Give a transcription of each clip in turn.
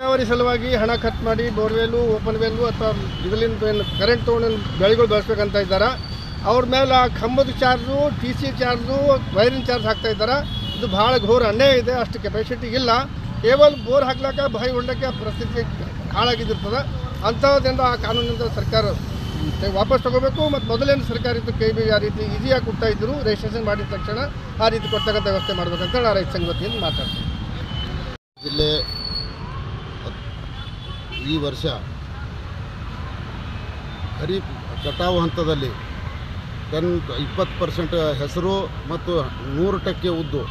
ನೀರಾವರಿ ಸಲುವಾಗಿ ಹಣ ಖರ್ಚು ಮಾಡಿ ಬೋರ್ವೆಲ್ಲು, ಓಪನ್ ವೆಲ್ಲು ಅಥವಾ ಇದರಿಂದ ಏನು ಕರೆಂಟ್ ತೊಗೊಂಡು ಬೆಳೆಗಳು ಬೆಳೆಸ್ಬೇಕಂತ ಇದ್ದಾರೆ. ಅವ್ರ ಮೇಲೆ ಆ ಕಂಬದ ಚಾರ್ಜು, ಟಿ ಸಿ ಚಾರ್ಜು ವೈರಿನ ಚಾರ್ಜ್ ಹಾಕ್ತಾ ಇದ್ದಾರೆ. ಇದು ಭಾಳ ಘೋರ ಅನ್ಯಾಯ ಇದೆ, ಅಷ್ಟು ಕೆಪಾಸಿಟಿ ಇಲ್ಲ. ಕೇವಲ ಬೋರ್ ಹಾಕ್ಲಾಕ ಬಾಯಿ ಹೊಂಡಕ್ಕೆ ಪರಿಸ್ಥಿತಿ ಹಾಳಾಗಿದ್ದಿರ್ತದೆ. ಅಂಥದ್ದಿಂದ ಆ ಕಾನೂನಿಂದ ಸರ್ಕಾರ ವಾಪಸ್ ತಗೋಬೇಕು ಮತ್ತು ಮೊದಲೇನು ಸರ್ಕಾರ ಇತ್ತು ಕೈ ಬಿ ಆ ರೀತಿ ಈಸಿಯಾಗಿ ಕೊಡ್ತಾ ಇದ್ದರು ರಿಜಿಸ್ಟ್ರೇಷನ್ ಮಾಡಿದ ತಕ್ಷಣ ಆ ರೀತಿ ಕೊಡ್ತಕ್ಕಂಥ ವ್ಯವಸ್ಥೆ ಮಾಡಬೇಕಂತ ನಾನು ರೈತ ಸಂಘ ವತಿಯಿಂದ ಜಿಲ್ಲೆ ಈ ವರ್ಷ ಖರೀಫ್ ಕಟಾವು ಹಂತದಲ್ಲಿ ಟೆನ್ ಇಪ್ಪತ್ತು ಪರ್ಸೆಂಟ್ ಹೆಸರು ಮತ್ತು ನೂರು ಟಕ್ಕೆ ಉದ್ದು,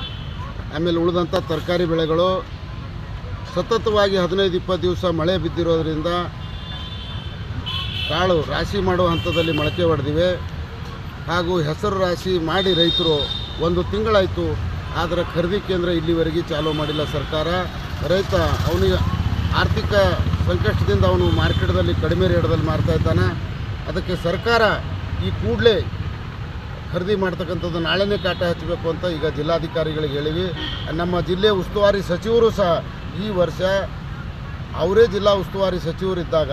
ಆಮೇಲೆ ಉಳಿದಂಥ ತರಕಾರಿ ಬೆಳೆಗಳು. ಸತತವಾಗಿ ಹದಿನೈದು, ಇಪ್ಪತ್ತು ದಿವಸ ಮಳೆ ಬಿದ್ದಿರೋದ್ರಿಂದ ಕಾಳು ರಾಶಿ ಮಾಡುವ ಹಂತದಲ್ಲಿ ಮೊಳಕೆ ಹೊಡೆದಿವೆ ಹಾಗೂ ಹೆಸರು ರಾಶಿ ಮಾಡಿ ರೈತರು ಒಂದು ತಿಂಗಳಾಯಿತು, ಆದರೆ ಖರೀದಿ ಕೇಂದ್ರ ಇಲ್ಲಿವರೆಗೆ ಚಾಲೂ ಮಾಡಿಲ್ಲ ಸರ್ಕಾರ. ರೈತ ಅವನಿಗೆ ಆರ್ಥಿಕ ಸಂಕಷ್ಟದಿಂದ ಅವನು ಮಾರ್ಕೆಟ್ದಲ್ಲಿ ಕಡಿಮೆ ರೇಟದಲ್ಲಿ ಮಾರ್ತಾ ಇದ್ದಾನೆ. ಅದಕ್ಕೆ ಸರ್ಕಾರ ಈ ಕೂಡಲೇ ಖರೀದಿ ಮಾಡ್ತಕ್ಕಂಥದ್ದು ನಾಳೆನೇ ಕಾಟ ಹಚ್ಚಬೇಕು ಅಂತ ಈಗ ಜಿಲ್ಲಾಧಿಕಾರಿಗಳಿಗೆ ಹೇಳಿವಿ. ನಮ್ಮ ಜಿಲ್ಲೆ ಉಸ್ತುವಾರಿ ಸಚಿವರು ಸಹ ಈ ವರ್ಷ ಅವರೇ ಜಿಲ್ಲಾ ಉಸ್ತುವಾರಿ ಸಚಿವರಿದ್ದಾಗ,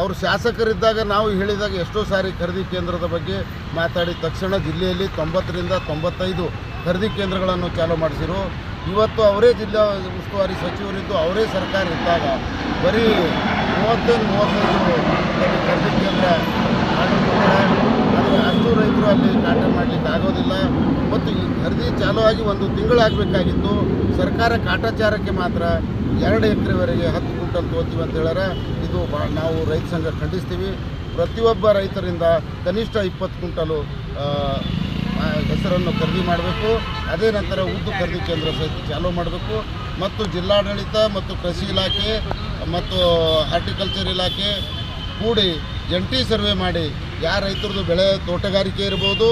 ಅವರು ಶಾಸಕರಿದ್ದಾಗ ನಾವು ಹೇಳಿದಾಗ ಎಷ್ಟೋ ಸಾರಿ ಖರೀದಿ ಕೇಂದ್ರದ ಬಗ್ಗೆ ಮಾತಾಡಿದ ತಕ್ಷಣ ಜಿಲ್ಲೆಯಲ್ಲಿ ತೊಂಬತ್ತರಿಂದ ತೊಂಬತ್ತೈದು ಖರೀದಿ ಕೇಂದ್ರಗಳನ್ನು ಚಾಲೂ ಮಾಡಿಸಿರು. ಇವತ್ತು ಅವರೇ ಜಿಲ್ಲಾ ಉಸ್ತುವಾರಿ ಸಚಿವರಿದ್ದು ಅವರೇ ಸರ್ಕಾರ ಇದ್ದಾಗ ಬರೀ ಮೂವತ್ತೈದು ಮೂವತ್ತೈದು ಖರೀದಿ ಕೇಂದ್ರ ಆದರೆ ಅಷ್ಟು ರೈತರು ಅಲ್ಲಿ ಕಾಟ ಮಾಡಲಿಕ್ಕೆ ಆಗೋದಿಲ್ಲ. ಮತ್ತು ಈ ಖರೀದಿ ಚಾಲೂ ಆಗಿ ಒಂದು ತಿಂಗಳಾಗಬೇಕಾಗಿತ್ತು. ಸರ್ಕಾರ ಕಾಟಾಚಾರಕ್ಕೆ ಮಾತ್ರ ಎರಡು ಎಕರೆವರೆಗೆ ಹತ್ತು ಕ್ವಿಂಟಲ್ ತೋತೀವಿ ಅಂತ ಹೇಳ್ಯಾರ. ಇದು ನಾವು ರೈತ ಸಂಘ ಖಂಡಿಸ್ತೀವಿ. ಪ್ರತಿಯೊಬ್ಬ ರೈತರಿಂದ ಕನಿಷ್ಠ ಇಪ್ಪತ್ತು ಕ್ವಿಂಟಲು ಆ, ಖರೀದಿ ಮಾಡಬೇಕು ಅದೇ ನಂತರ ಉದ್ದು ಖರೀದಿ ಕೇಂದ್ರ ಸಹಿತ ಚಾಲೂ ಮಾಡಬೇಕು. ಮತ್ತು ಜಿಲ್ಲಾಡಳಿತ ಮತ್ತು ಕೃಷಿ ಇಲಾಖೆ ಮತ್ತು ಹಾರ್ಟಿಕಲ್ಚರ್ ಇಲಾಖೆ ಕೂಡಿ ಜಂಟಿ ಸರ್ವೆ ಮಾಡಿ ಯಾವ ರೈತರದ್ದು ಬೆಳೆ ತೋಟಗಾರಿಕೆ ಇರ್ಬೋದು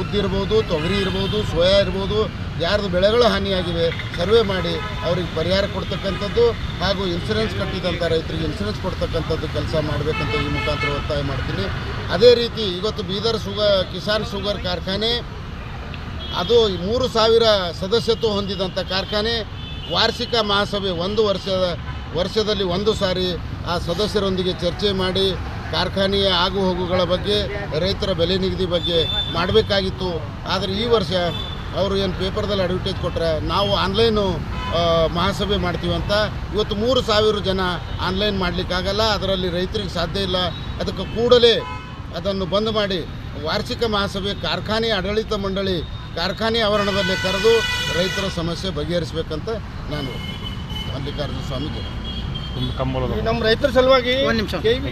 ಉದ್ದಿರ್ಬೋದು ತೊಗರಿ ಇರ್ಬೋದು ಸೋಯಾ ಇರ್ಬೋದು ಯಾರ್ದು ಬೆಳೆಗಳು ಹಾನಿಯಾಗಿವೆ ಸರ್ವೆ ಮಾಡಿ ಅವ್ರಿಗೆ ಪರಿಹಾರ ಕೊಡ್ತಕ್ಕಂಥದ್ದು ಹಾಗೂ ಇನ್ಸೂರೆನ್ಸ್ ಕಟ್ಟಿದಂಥ ರೈತರಿಗೆ ಇನ್ಸೂರೆನ್ಸ್ ಕೊಡ್ತಕ್ಕಂಥದ್ದು ಕೆಲಸ ಮಾಡಬೇಕಂತ ಈ ಮುಖಾಂತರ ಒತ್ತಾಯ ಮಾಡ್ತೀನಿ. ಅದೇ ರೀತಿ ಇವತ್ತು ಬೀದರ್ ಸುಗ ಕಿಸಾನ್ ಶುಗರ್ ಕಾರ್ಖಾನೆ ಅದು ಮೂರು ಸಾವಿರ ಸದಸ್ಯತ್ವ ಹೊಂದಿದಂಥ ಕಾರ್ಖಾನೆ ವಾರ್ಷಿಕ ಮಹಾಸಭೆ ಒಂದು ವರ್ಷದ, ವರ್ಷದಲ್ಲಿ ಒಂದು ಸಾರಿ ಆ ಸದಸ್ಯರೊಂದಿಗೆ ಚರ್ಚೆ ಮಾಡಿ ಕಾರ್ಖಾನೆಯ ಆಗು ಹೋಗುಗಳ ಬಗ್ಗೆ, ರೈತರ ಬೆಲೆ ನಿಗದಿ ಬಗ್ಗೆ ಮಾಡಬೇಕಾಗಿತ್ತು. ಆದರೆ ಈ ವರ್ಷ ಅವರು ಏನು ಪೇಪರ್ದಲ್ಲಿ ಅಡ್ವರ್ಟೈಸ್ ಕೊಟ್ಟರೆ ನಾವು ಆನ್ಲೈನು ಮಹಾಸಭೆ ಮಾಡ್ತೀವಿ ಅಂತ. ಇವತ್ತು ಮೂರು ಸಾವಿರ ಜನ ಆನ್ಲೈನ್ ಮಾಡಲಿಕ್ಕಾಗಲ್ಲ ಅದರಲ್ಲಿ ರೈತರಿಗೆ ಸಾಧ್ಯ ಇಲ್ಲ. ಅದಕ್ಕೆ ಕೂಡಲೇ ಅದನ್ನು ಬಂದ್ ಮಾಡಿ ವಾರ್ಷಿಕ ಮಹಾಸಭೆ, ಕಾರ್ಖಾನೆ ಆಡಳಿತ ಮಂಡಳಿ ಕಾರ್ಖಾನೆ ಆವರಣದಲ್ಲಿ ಕರೆದು ರೈತರ ಸಮಸ್ಯೆ ಬಗೆಹರಿಸಬೇಕಂತ ನಾನು ಮಲ್ಲಿಕಾರ್ಜುನ ಸ್ವಾಮಿ ನಮ್ಮ ರೈತರ ಸಲುವಾಗಿ ಒಂದು ನಿಮಿಷ. KV